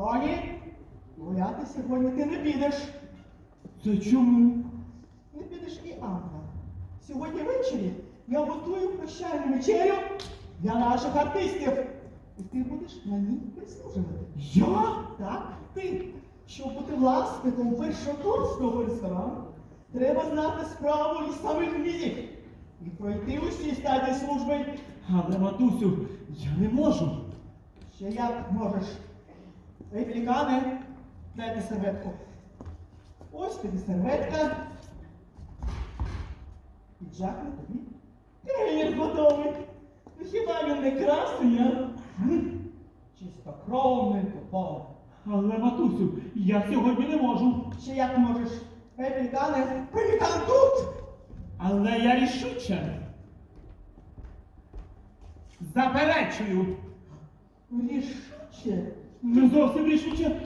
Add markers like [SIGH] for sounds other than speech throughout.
Тоні, гуляти сьогодні ти не підеш. Це чому? Не підеш і Анна. Сьогодні ввечері я готую прощальну вечерю для наших артистів. І ти будеш на ній прислужувати. Я? Так, ти. Щоб бути власником першокурсного ресторану, треба знати справу із самих низів і пройти усі стадії служби. Але, матусю, я не можу. Ще як можеш. Ей, пелікани, дайте серветку. Ось тобі серветка. Піджак на тобі. Тренер готовий. Ну хіба він не красний, а? Чистокровний топор. Але, матусю, я сьогодні не можу. Ще як можеш. Ей, пелікани, пелікан тут! Але я рішуче. Заперечую. Рішуче. Не зовсім рішуче.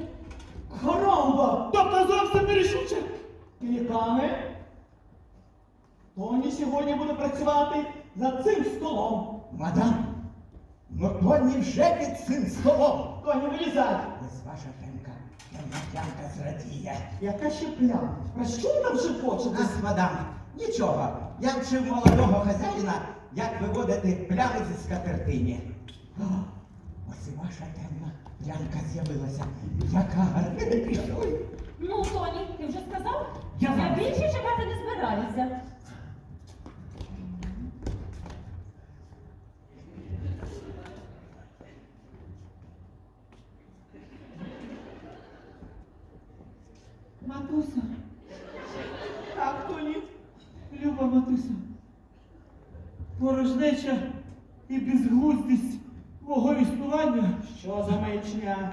Карамба! Тобто зовсім не рішуче. Пелікани. Тоні сьогодні буде працювати за цим столом. Мадам, ну Тоні вже під цим столом. Тоні, вилізай. Ось ваша темка, темна зрадіє. Яка ще пляма? Про що ви там шепочете? Ах, мадам, нічого. Я вчив молодого хазяїна, як виводити плями зі скатертині. Ось і ваша темна плямка з'явилася. Яка гарненька. Ой. Ну, Тоні, ти вже сказав? Я Я більше чекати не збираюся. Матуся, Так, Тоні. люба матуся. Порожнеча і безглуздість мого існування. Що за маячня?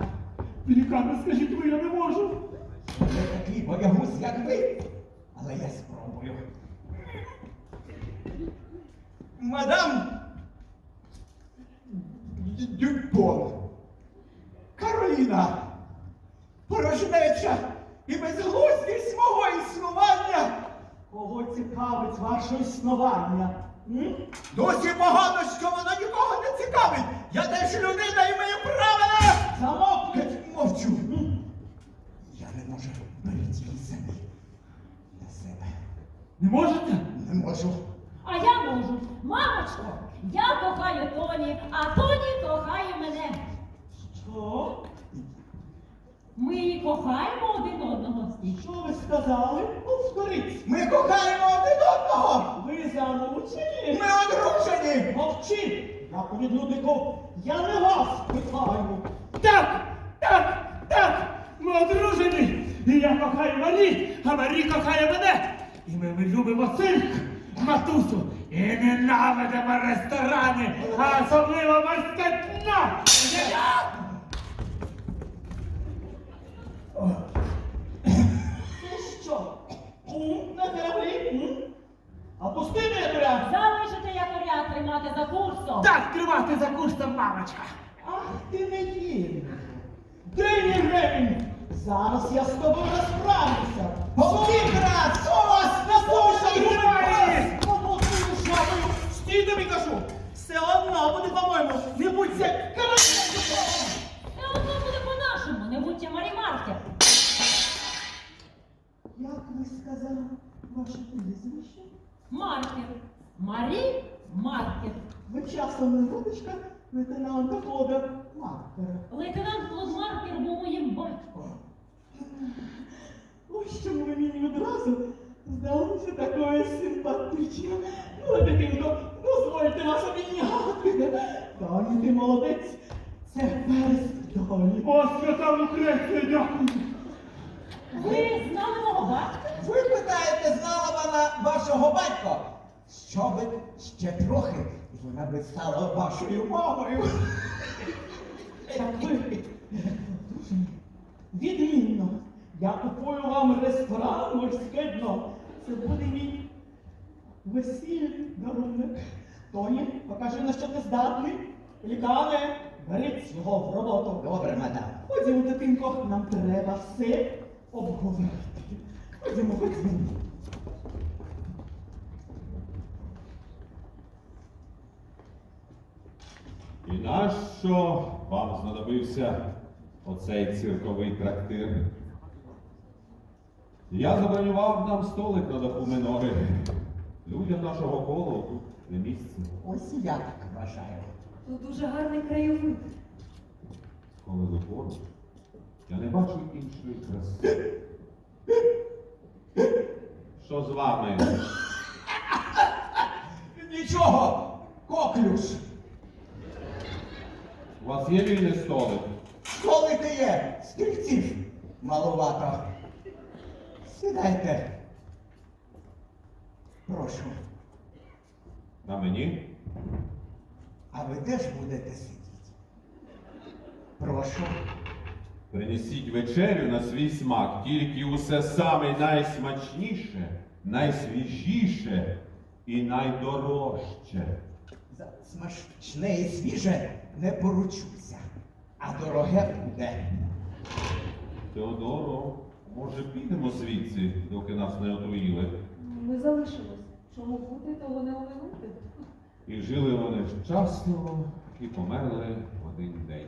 Пелікани, скажіть ви, я не можу. Я такий боягуз, як ви. Але я спробую. Мадам Дюпон. Кароліна. Порожнеча і безглуздість мого існування. Кого цікавить ваше існування? М? Досі погано, що вона нікого не цікавить. Я теж людина і маю право на... Замовкніть! Мовчу. Я не можу беріть її самі. На себе. Не можете? Не можу. А я можу. Мамочко, я кохаю Тоні, а Тоні кохає мене. Що? Ми кохаємо один одного. Що ви сказали? Повторіть. Ми кохаємо один одного. Ви заручені? Ми одружені. Мовчи! Я повідлюднику, я не вас питаю. Так, так, так, ми одружені. І я кохаю Марі, а Марі кохає мене. І ми, ми любимо цирк, матусю, і ненавидимо ресторани, а особливо морське дно. Що? М? На кораблі? М? А пусти якоря! Залишити якоря тримати за курсом. Так тримати за курсом, мамочка. Ах ти не вірний. Де мій ремінь? Зараз я з тобою розправлюся. Повітря! Сос! Послухай, Тримай! Помовчую шапою. Стій тобі кажу. Все одно буде, по-моєму, не ви сказали ваше прізвище? Маркер. Марі Маркер. Ви часом не родичка лейтенанта Клода Маркера. Лейтенант Клод Маркер був моїм батьком. Ось чому ви мені одразу здалося такою симпатичною. Ну, дитинко, дозвольте вас обійняти. Тані, ти молодець. Це перст долі. О, свята Лукреція, дякую. Ви знали мого батька? Ви питаєте, знала вона вашого батька? Що ви ще трохи, і вона би стала вашою мамою. Так ви дуже відмінно. Я купую вам ресторан морське дно. Це буде мій весільний дарунок. Тоні, покажи, на що ти здатний. Лікане, беріть його в роботу. Добре, мадам. Ходімо, дитинко, нам треба все обговорити. Ходімо, ходімо. І нащо вам знадобився оцей цирковий трактир. Я забронював нам столик на даху минори. Людям нашого колу тут не місце. Ось і я так вважаю. Тут дуже гарний краєвид. Коли ви поруч, я не бачу іншої краси. Що з вами? Нічого, коклюш. У вас є вільний столик? Столики є, стільців маловато. Сідайте. Прошу. На мені? А ви теж будете сидіти? Прошу. Принесіть вечерю на свій смак, тільки усе саме найсмачніше, найсвіжіше і найдорожче. За смачне і свіже не поручуся, а дороге буде. Теодоро, може підемо звідси, доки нас не отруїли? Ми залишимось. Чому бути, того не оминути. І жили вони щасливо і померли в один день.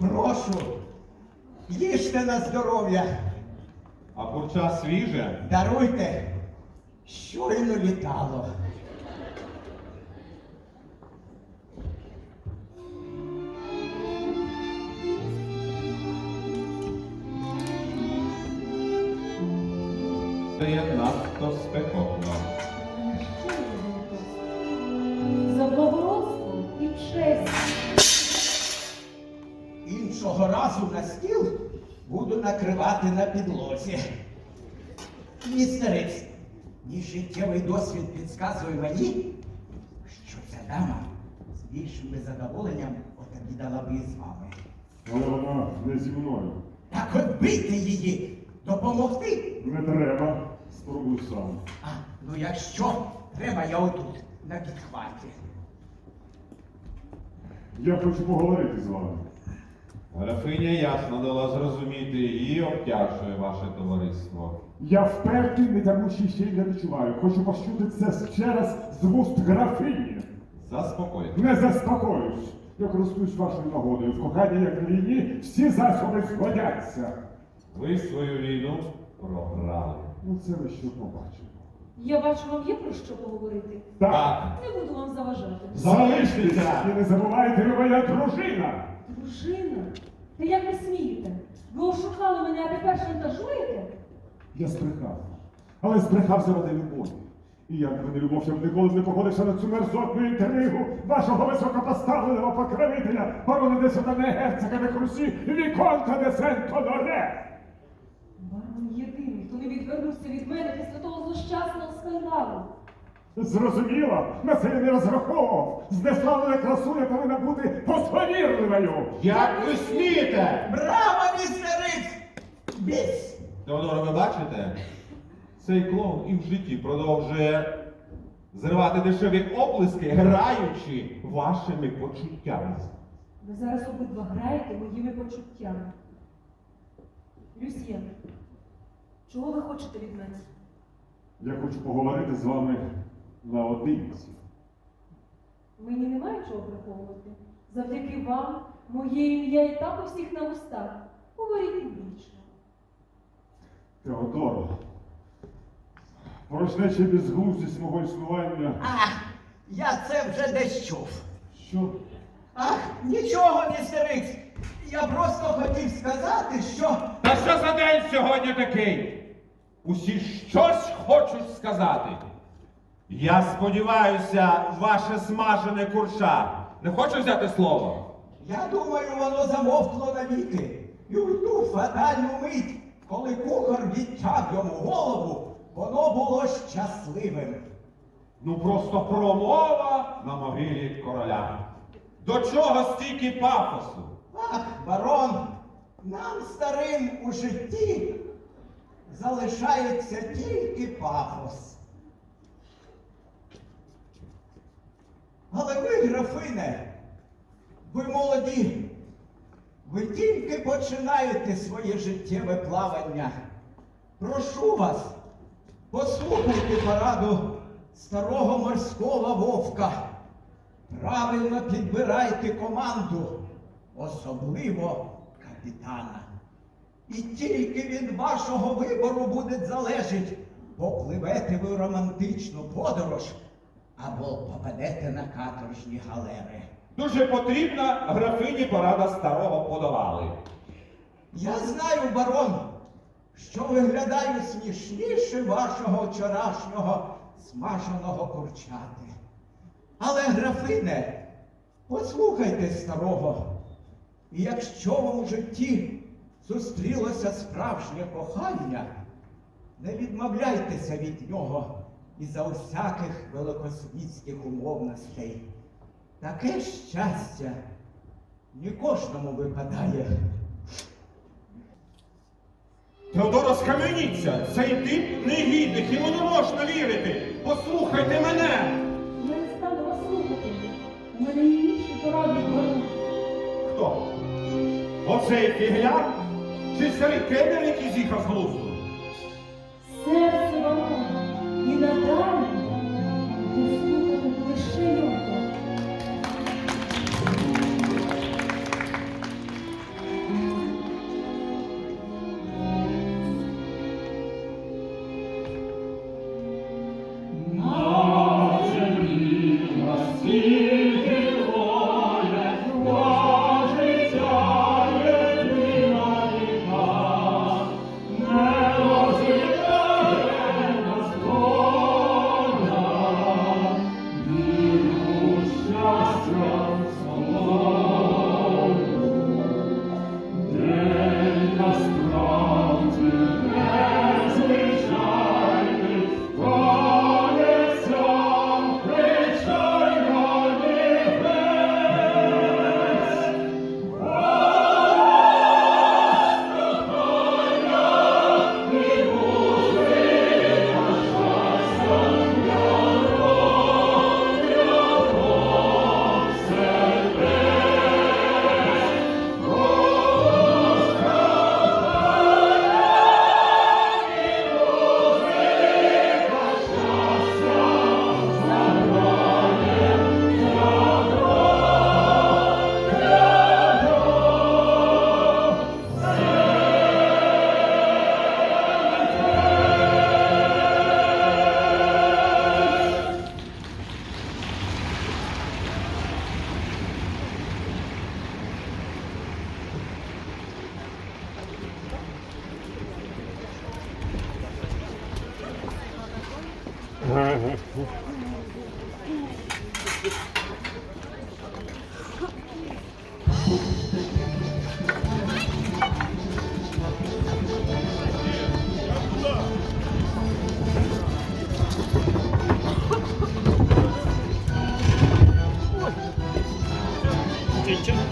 Прошу, їжте на здоров'я, А курча свіже? даруйте, щойно літало. Це є надто спекотно. Іншого разу на стіл буду накривати на підлозі. Містерець, мій життєвий досвід підказує мені, що ця дама з більшим задоволенням отобідала би із вами. Але вона не зі мною. Так от бийте її, допомогти. Не треба. Спробуй сам. А, ну якщо треба, я отут, на підхваті. Я хочу поговорити з вами. Графиня ясно дала зрозуміти, її обтяжує ваше товариство. Я впертий, не тягучий ще й не відчуваю. Хочу почути це ще раз з вуст графині. Заспокойтесь. Не заспокоюсь. Я користуюсь вашою нагодою. В коханні, як в війні, всі засоби згодяться. Ви свою війну програли. Ну це ви що побачимо. Я бачу, вам є про що поговорити. Так, Так, Не буду вам заважати. залиштеся і не забувайте, ви моя дружина. Дружина, та як ви смієте? Ви ошукали мене, а тепер шантажуєте? Я збрехав. Але збрехав заради любові. І як би не любов, я б ніколи не погодився на цю мерзотну інтригу вашого високопоставленого покровителя, барона де Сатане, герцога де Крусі, Віконта де Сен-Тоноре. Барон єдиний, хто не відвернувся від мене після того злощасного скандалу. Зрозуміло, на це я не розраховував. Знеславлена красуня повинна бути посповірливою. як ви смієте? Браво, містерець! Біс! Теодоро, ви бачите? Цей клоун і в житті продовжує зривати дешеві оплески, граючи вашими почуттями. Ви зараз обидва граєте моїми почуттями. Люсьєн, чого ви хочете від мене? Я хочу поговорити з вами наодинці. Мені немає чого приховувати. Завдяки вам моє ім'я і так у всіх на устах. Говоріть публічно. Теодоро, порожнеча безглуздість мого існування. Ах, я це вже десь чув. Що? Ах, нічого, містерець. Я просто хотів сказати, що. Та що за день сьогодні такий? Усі щось хочуть сказати. Я сподіваюся, ваше смажене курша. Не хоче взяти слово? Я думаю, воно замовкло навіки. І у ту фатальну мить, коли кухар відтяв йому голову, воно було щасливим. Ну просто промова на могилі короля. До чого стільки пафосу? Ах, барон, нам старим у житті залишається тільки пафос. Ви, графине, ви молоді, ви тільки починаєте своє життєве плавання. прошу вас, послухайте пораду старого морського вовка. Правильно підбирайте команду, особливо капітана. І тільки від вашого вибору буде залежить, попливете ви романтичну подорож або попадете на каторжні галери. Дуже потрібна графині порада старого подавали. Я знаю, барон, що виглядаю смішніше вашого вчорашнього смаженого курчати. Але, графине, послухайте старого, і якщо вам у житті зустрілося справжнє кохання, не відмовляйтеся від нього із-за усяких великосвітських умовностей. Таке щастя не кожному випадає. Теодоро, скам'яніться! Цей тип негідник, йому не можна вірити! Послухайте мене! Я не стану вас слухати. У мене є інші поради барон. Хто? Оцей фігляр? Чи старий кедер, який з'їхав з глузду? Серце барон надалі не слухати лише його. На землі на світ 있겠죠?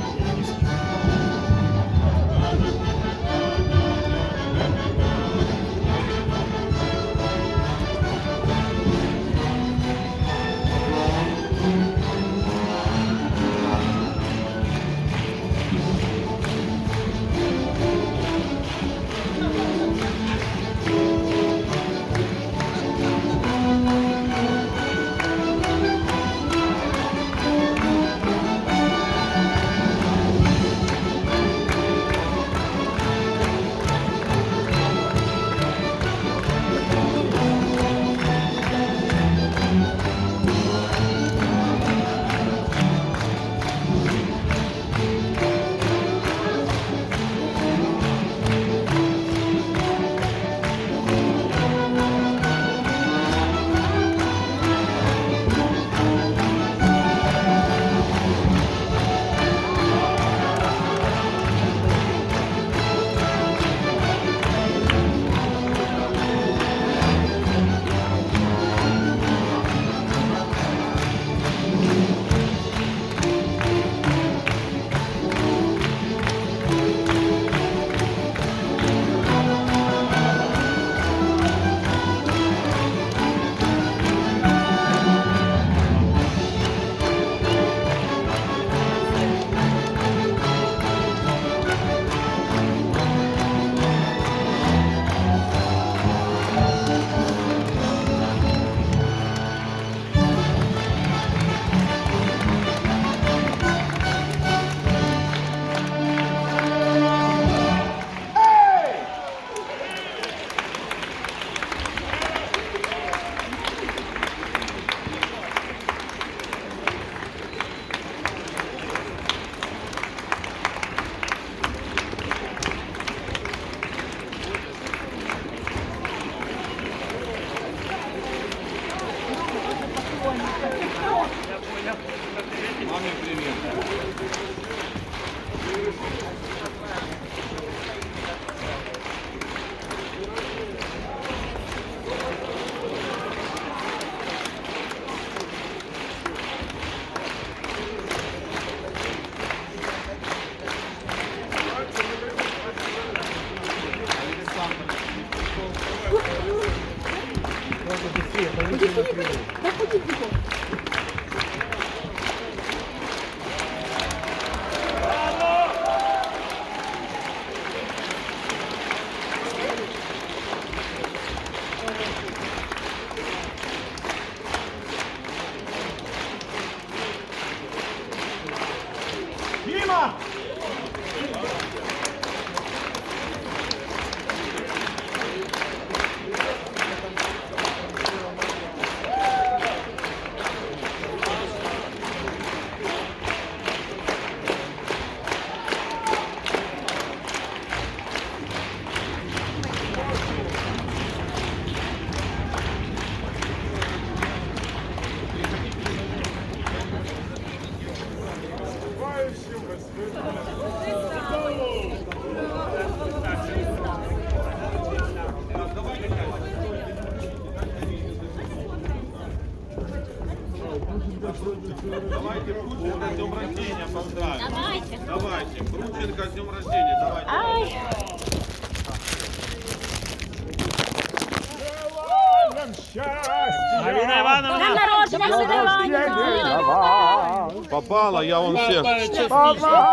Попало, я вам всех.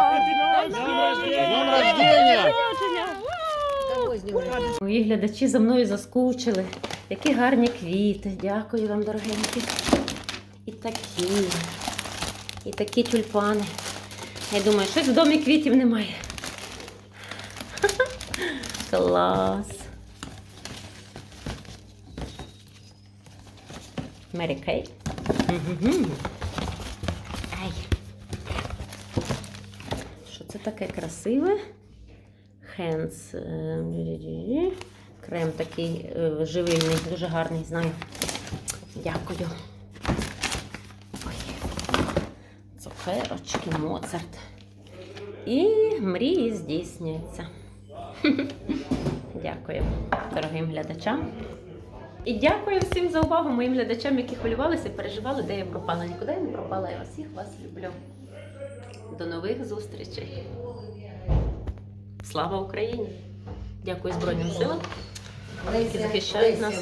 Мої глядачі за мною заскучили. Які гарні квіти. Дякую вам, дорогенькі. І такі. І такі тюльпани. Я думаю, щось в домі квітів немає. [LAUGHS] Клас. Мері Кей. Таке красиве? Хенс. Крем такий е, живильний, дуже гарний, знаю. Дякую. Цукерочки, Моцарт. І мрії здійснюються. Дякую дорогим глядачам. І дякую всім за увагу моїм глядачам, які хвилювалися, переживали, де я пропала. Нікуди я не пропала. Я всіх вас люблю. До нових зустрічей. Слава Україні! Дякую Збройним силам, які захищають нас.